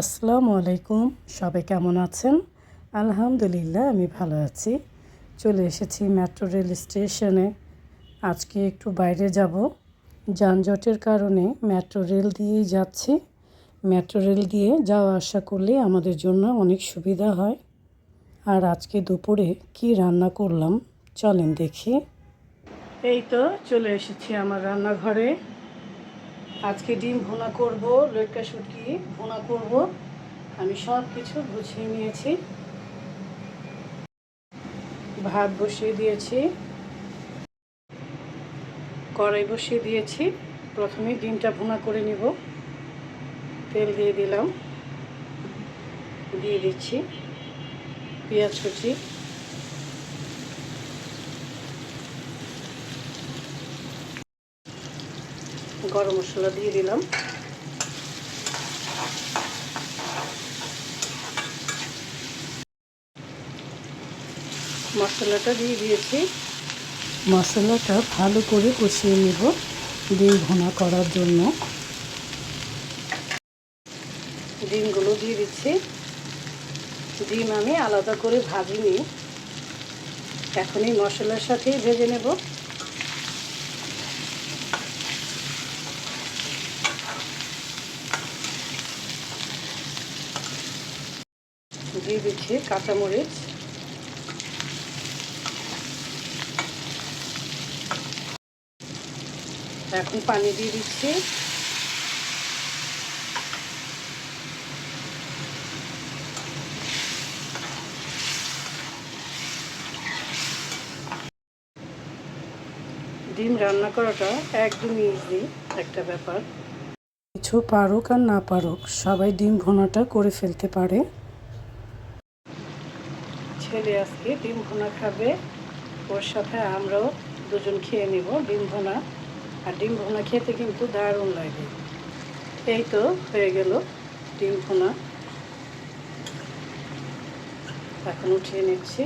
আসসালামু আলাইকুম। সবাই কেমন আছেন? আলহামদুলিল্লাহ, আমি ভালো আছি। চলে এসেছি মেট্রো রেল স্টেশনে। আজকে একটু বাইরে যাব। যানজটের কারণে মেট্রো রেল দিয়েই যাচ্ছি। মেট্রো রেল দিয়ে যাওয়া আসা করলে আমাদের জন্য অনেক সুবিধা হয়। আর আজকে দুপুরে কি রান্না করলাম? চলেন দেখি। এই তো চলে এসেছি আমার রান্নাঘরে। আজকে ডিম ভুনা করব লইকা শুটকি ভোনা করব। আমি সব কিছু গুছিয়ে নিয়েছি। ভাত বসিয়ে দিয়েছি। কড়াই বসিয়ে দিয়েছি। প্রথমে ডিমটা ভুনা করে নিব। তেল দিয়ে দিলাম। দিয়ে দিচ্ছি। পেঁয়াজ কুচি। গরম মশলা দিয়ে দিলাম। মশলাটা দিয়ে দিয়েছি। মশলাটা ভালো করে কষিয়ে নেব ডিম ভোনা করার জন্য। ডিমগুলো দিয়ে দিচ্ছি। ডিম আমি আলাদা করে ভাজিনি। এখনই মশলার সাথেই ভেজে নেব। দিয়ে দিচ্ছি কাঁচামরিচ। এখন পানি দিয়ে দিচ্ছি। ডিম রান্না করাটা একদমই ইজি একটা ব্যাপার। কিছু পারুক আর না পারুক, সবাই ডিম ভোনাটা করে ফেলতে পারে। ছেলে আজকে, ডিম ভুনা খাবে। ওর সাথে আমরাও দুজন খেয়ে নেব, ডিম ভুনা। আর ডিম ভোনা খেতে কিন্তু দারুণ লাগে। এই তো হয়ে গেল ডিম ভুনা। এখন উঠিয়ে নিচ্ছি।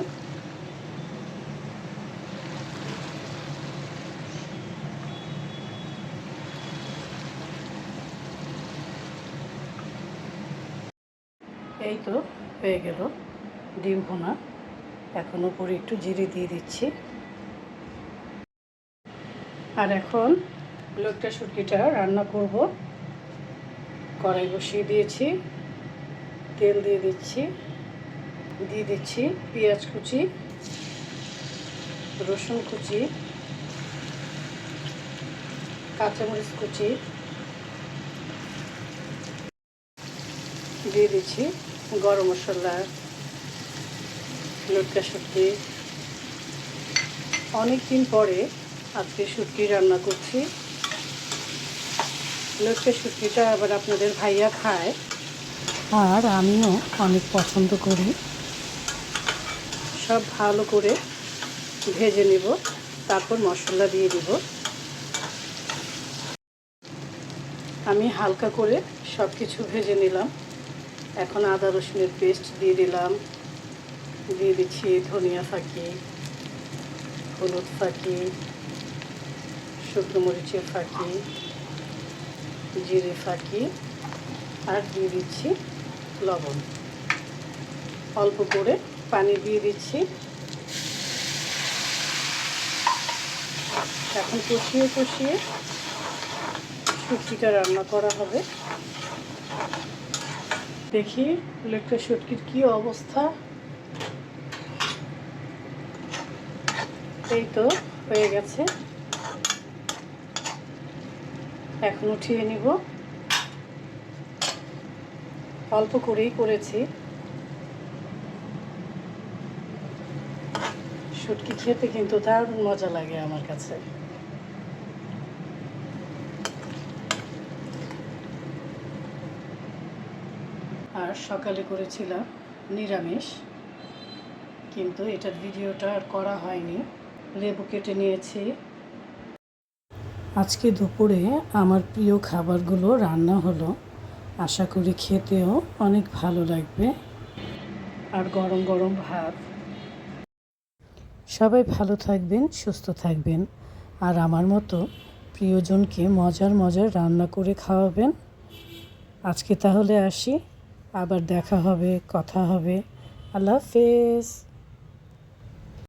এই তো হয়ে গেল ডিম ভুনা। এখন উপরে একটু জিরে দিয়ে দিচ্ছি। আর এখন লোকটা শুটকিটা রান্না করব। কড়াই বসিয়ে দিয়েছি, তেল দিয়ে দিচ্ছি দিয়ে দিচ্ছি পেঁয়াজ কুচি, রসুন কুচি, কাঁচামরিচ কুচি, দিয়ে দিচ্ছি গরম মশলা। লটকা শুটকি অনেক দিন পরে আজকে শুটকি রান্না করছি। লটকা শুটকিটা আবার আপনাদের ভাইয়া খায়। আর আমিও অনেক পছন্দ করি। সব ভালো করে ভেজে নেব, তারপর মশলা দিয়ে দিব। আমি হালকা করে সব কিছু ভেজে নিলাম। এখন আদা রসুনের পেস্ট দিয়ে দিলাম। দিয়ে দিচ্ছি ধনিয়া ফাঁকি, হলুদ ফাঁকি, শুকনো মরিচের ফাঁকি, জিরে ফাঁকি, আর দিয়ে দিচ্ছি লবণ। অল্প করে পানি দিয়ে দিচ্ছি। এখন কষিয়ে কষিয়ে শুটকিটা রান্না করা হবে। দেখি, লেকটা শুটকির কি অবস্থা? এই তো, হয়ে গেছে। এখন উঠিয়ে নিব। অল্প করেই করেছি। শুটকি খেতে কিন্তু দারুণ মজা লাগে আমার কাছে। আর সকালে করেছিলাম নিরামিষ, কিন্তু এটার ভিডিওটা আর করা হয়নি। লেবু কেটে নিয়েছি। আজকে দুপুরে আমার প্রিয় খাবারগুলো রান্না হলো। আশা করি খেতেও অনেক ভালো লাগবে। আর গরম গরম ভাত। সবাই ভালো থাকবেন, সুস্থ থাকবেন। আর আমার মতো প্রিয়জনকে মজার মজার রান্না করে খাওয়াবেন। আজকে তাহলে আসি। আবার দেখা হবে, কথা হবে। আল্লাহ হাফেজ।